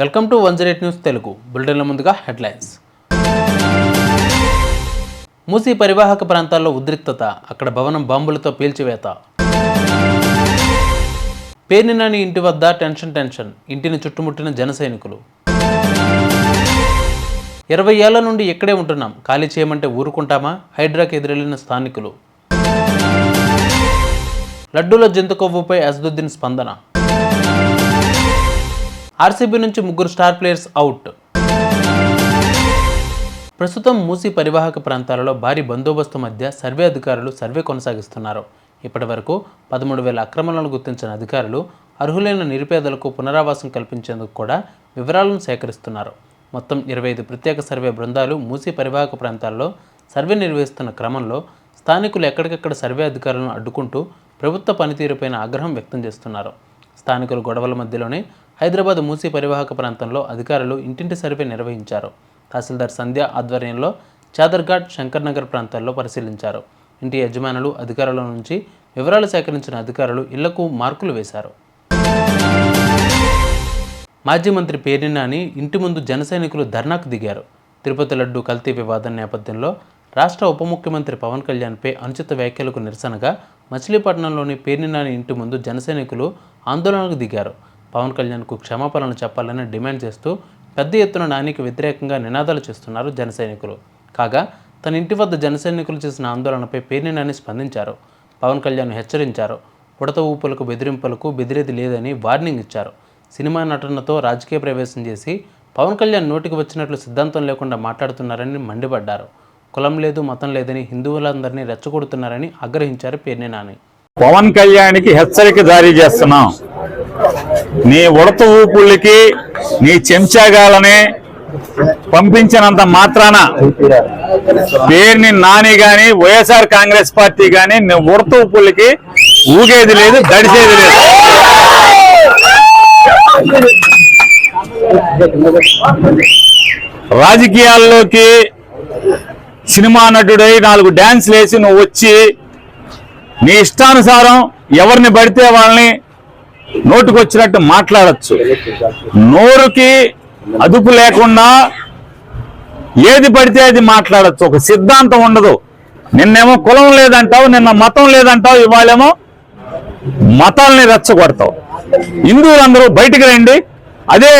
Welcome to one zero eight news Telugu. బులెటిన్ల ముందుగా headlines. Musi పరివాహక ప్రాంతాల్లో ఉద్రిక్తత అక్కడ భవనం బాంబులతో పీల్చివేత. పేర్నినాని ఇంటి వద్ద టెన్షన్ టెన్షన్ ఇంటిని చుట్టుముట్టిన జన సైనికులు. ఇరవై ఏళ్ళ నుండి ఇక్కడే ఉంటున్నాం. ఖాళీ చేయమంటే ఊరుకుంటామా? హైడ్రాకి ఎదురెళ్ళిన స్థానికులు. లడ్డూల జంతు కొవ్వుపై అసదుద్దీన్ స్పందన. ఆర్సీబీ నుంచి ముగ్గురు స్టార్ ప్లేయర్స్ అవుట్. ప్రస్తుతం మూసీ పరివాహక ప్రాంతాలలో భారీ బందోబస్తు మధ్య సర్వే అధికారులు సర్వే కొనసాగిస్తున్నారు. ఇప్పటి వరకు పదమూడు వేల అక్రమాలను గుర్తించిన అధికారులు అర్హులైన నిరుపేదలకు పునరావాసం కల్పించేందుకు కూడా వివరాలను సేకరిస్తున్నారు. మొత్తం ఇరవై ఐదు ప్రత్యేక సర్వే బృందాలు మూసీ పరివాహక ప్రాంతాల్లో సర్వే నిర్వహిస్తున్న క్రమంలో స్థానికులు ఎక్కడికక్కడ సర్వే అధికారులను అడ్డుకుంటూ ప్రభుత్వ పనితీరుపైన ఆగ్రహం వ్యక్తం చేస్తున్నారు. స్థానికుల గొడవల మధ్యలోనే హైదరాబాద్ మూసీ పరివాహక ప్రాంతంలో అధికారులు ఇంటింటి సర్వే నిర్వహించారు. తహసీల్దార్ సంధ్య ఆధ్వర్యంలో చాదర్ఘాట్ శంకర్నగర్ ప్రాంతాల్లో పరిశీలించారు. ఇంటి యజమానులు అధికారుల నుంచి వివరాలు సేకరించిన అధికారులు ఇళ్ళకు మార్కులు వేశారు. మాజీ మంత్రి పేరినాని ఇంటి ముందు జనసైనికులు ధర్నాకు దిగారు. తిరుపతి లడ్డు కల్తీ వివాదం నేపథ్యంలో రాష్ట్ర ఉప ముఖ్యమంత్రి పవన్ కళ్యాణ్పై అనుచిత వ్యాఖ్యలకు నిరసనగా మచిలీపట్నంలోని పేర్ని నాని ఇంటి ముందు జనసైనికులు ఆందోళనకు దిగారు. పవన్ కళ్యాణ్కు క్షమాపణలు చెప్పాలని డిమాండ్ చేస్తూ పెద్ద ఎత్తున నానికి వ్యతిరేకంగా నినాదాలు చేస్తున్నారు జనసైనికులు కాగా తన ఇంటి వద్ద జనసైనికులు చేసిన ఆందోళనపై పేర్ని నాని స్పందించారు. పవన్ కళ్యాణ్ హెచ్చరించారు. ఉడత ఊపులకు బెదిరింపులకు బెదిరేది లేదని వార్నింగ్ ఇచ్చారు. సినిమా నటనతో రాజకీయ ప్రవేశం చేసి పవన్ కళ్యాణ్ నోటికి వచ్చినట్లు సిద్ధాంతం లేకుండా మాట్లాడుతున్నారని మండిపడ్డారు. కులం లేదు మతం లేదని హిందువులందరినీ రెచ్చగొడుతున్నారని ఆగ్రహించారు పేర్ని నాని పవన్ కళ్యాణ్కి హెచ్చరిక జారీ చేస్తున్నాం. నీ ఉడత ఊపుళ్ళకి నీ చెంచాగాలని పంపించినంత మాత్రాన పేరుని నాని గాని వైఎస్ఆర్ కాంగ్రెస్ పార్టీ గాని నీ ఉడత ఊపుళ్ళకి ఊగేది లేదు దడిసేది లేదు. రాజకీయాల్లోకి సినిమా నటుడై నాలుగు డ్యాన్స్ వేసి నువ్వు వచ్చి నీ ఇష్టానుసారం ఎవరిని పడితే వాళ్ళని నోటుకొచ్చినట్టు మాట్లాడచ్చు. నోరుకి అదుపు లేకుండా ఏది పడితే అది మాట్లాడచ్చు. ఒక సిద్ధాంతం ఉండదు. నిన్నేమో కులం లేదంటావు నిన్న మతం లేదంటావు ఇవాళేమో మతాలని రెచ్చగొడతావు. హిందువులందరూ బయటికి రండి. అదే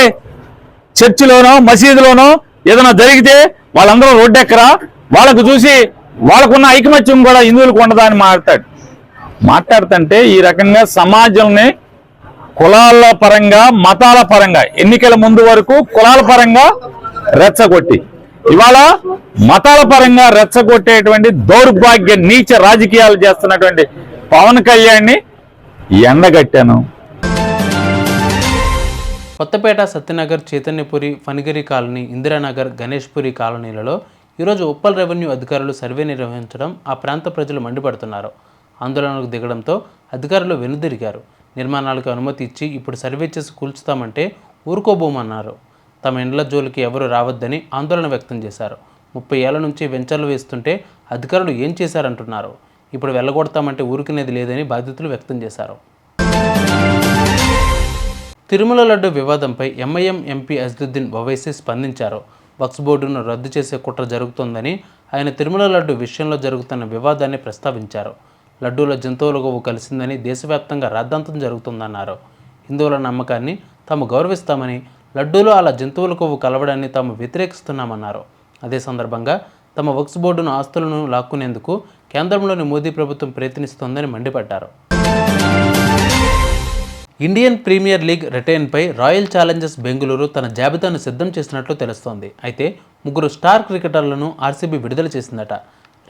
చర్చిలోనో మసీదులోనో ఏదైనా జరిగితే వాళ్ళందరూ రోడ్డెక్కరా? వాళ్ళకు చూసి వాళ్ళకున్న ఐకమత్యం కూడా హిందువులకు ఉండదా అని మాట్లాడు. మాట్లాడుతుంటే ఈ రకంగా సమాజంని కులాల పరంగా మతాల పరంగా ఎన్నికల ముందు వరకు కులాల పరంగా రెచ్చగొట్టి ఇవాళ మతాల పరంగా రెచ్చగొట్టేటువంటి దౌర్భాగ్య నీచ రాజకీయాలు చేస్తున్నటువంటి పవన్ కళ్యాణ్ని ఎండగట్టాను. కొత్తపేట సత్యనగర్ చైతన్యపురి ఫణిగిరి కాలనీ ఇందిరానగర్ గణేష్పురి కాలనీలలో ఈరోజు ఉప్పల్ రెవెన్యూ అధికారులు సర్వే నిర్వహించడం ఆ ప్రాంత ప్రజలు మండిపడుతున్నారు. ఆందోళనకు దిగడంతో అధికారులు వెనుదిరిగారు. నిర్మాణాలకు అనుమతి ఇచ్చి ఇప్పుడు సర్వే చేసి కూల్చుతామంటే ఊరుకోబోమన్నారు తమ ఇండ్ల జోలికి ఎవరు రావద్దని ఆందోళన వ్యక్తం చేశారు. ముప్పై ఏళ్ళ నుంచి వెంచర్లు వేస్తుంటే అధికారులు ఏం చేశారంటున్నారు. ఇప్పుడు వెళ్ళగొడతామంటే ఊరుకునేది లేదని బాధితులు వ్యక్తం చేశారు. తిరుమల లడ్డు వివాదంపై ఎంఐఎం ఎంపీ అజదుద్దీన్ ఒవైసీ స్పందించారు. వక్స్ బోర్డును రద్దు చేసే కుట్ర జరుగుతోందని ఆయన తిరుమల లడ్డు విషయంలో జరుగుతున్న వివాదాన్ని ప్రస్తావించారు. లడ్డూల జంతువుల కొవ్వు కలిసిందని దేశవ్యాప్తంగా రాద్ధాంతం జరుగుతుందన్నారు. హిందువుల నమ్మకాన్ని తాము గౌరవిస్తామని లడ్డూలో అలా జంతువుల కొవ్వు కలవడాన్ని తాము వ్యతిరేకిస్తున్నామన్నారు. అదే సందర్భంగా తమ వక్స్ బోర్డును ఆస్తులను లాక్కునేందుకు కేంద్రంలోని మోదీ ప్రభుత్వం ప్రయత్నిస్తోందని మండిపడ్డారు. ఇండియన్ ప్రీమియర్ లీగ్ రిటైన్పై రాయల్ ఛాలెంజర్స్ బెంగళూరు తన జాబితాను సిద్ధం చేసినట్లు తెలుస్తోంది. అయితే ముగ్గురు స్టార్ క్రికెటర్లను ఆర్సీబీ విడుదల చేసిందట.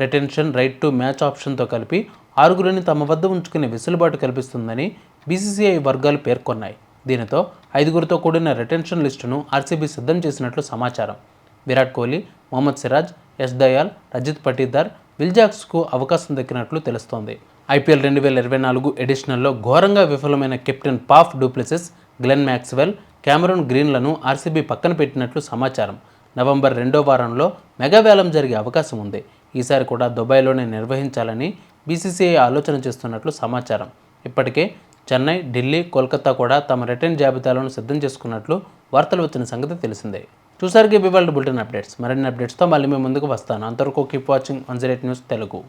రిటెన్షన్ రైట్ టు మ్యాచ్ ఆప్షన్తో కలిపి ఆరుగురిని తమ వద్ద ఉంచుకునే వెసులుబాటు కల్పిస్తుందని బీసీసీఐ వర్గాలు పేర్కొన్నాయి. దీనితో ఐదుగురితో కూడిన రిటెన్షన్ లిస్టును ఆర్సీబీ సిద్ధం చేసినట్లు సమాచారం. విరాట్ కోహ్లీ మొహమ్మద్ సిరాజ్ యశ్ దయాల్ రజిత్ పటీదార్ విల్జాక్స్కు అవకాశం దక్కినట్లు తెలుస్తోంది. ఐపీఎల్ రెండు వేల ఇరవై నాలుగు ఎడిషనల్లో ఘోరంగా విఫలమైన captain Faf du Plessis Glenn Maxwell Cameron గ్రీన్లను RCB పక్కన పెట్టినట్లు సమాచారం. నవంబర్ రెండో వారంలో మెగావేలం జరిగే అవకాశం ఉంది. ఈసారి కూడా దుబాయ్లోనే నిర్వహించాలని బీసీసీఐ ఆలోచన చేస్తున్నట్లు సమాచారం. ఇప్పటికే చెన్నై ఢిల్లీ కోల్కతా కూడా తమ రిటర్న్ జాబితాలను సిద్ధం చేసుకున్నట్లు వార్తలు వచ్చిన సంగతి తెలిసిందే. చూసారుగా ఇవాళ బులెటిన్ అప్డేట్స్. మరిన్ని అప్డేట్స్తో మళ్ళీ మేము ముందుకు వస్తాను. అంతవరకు keep watching one news Telugu.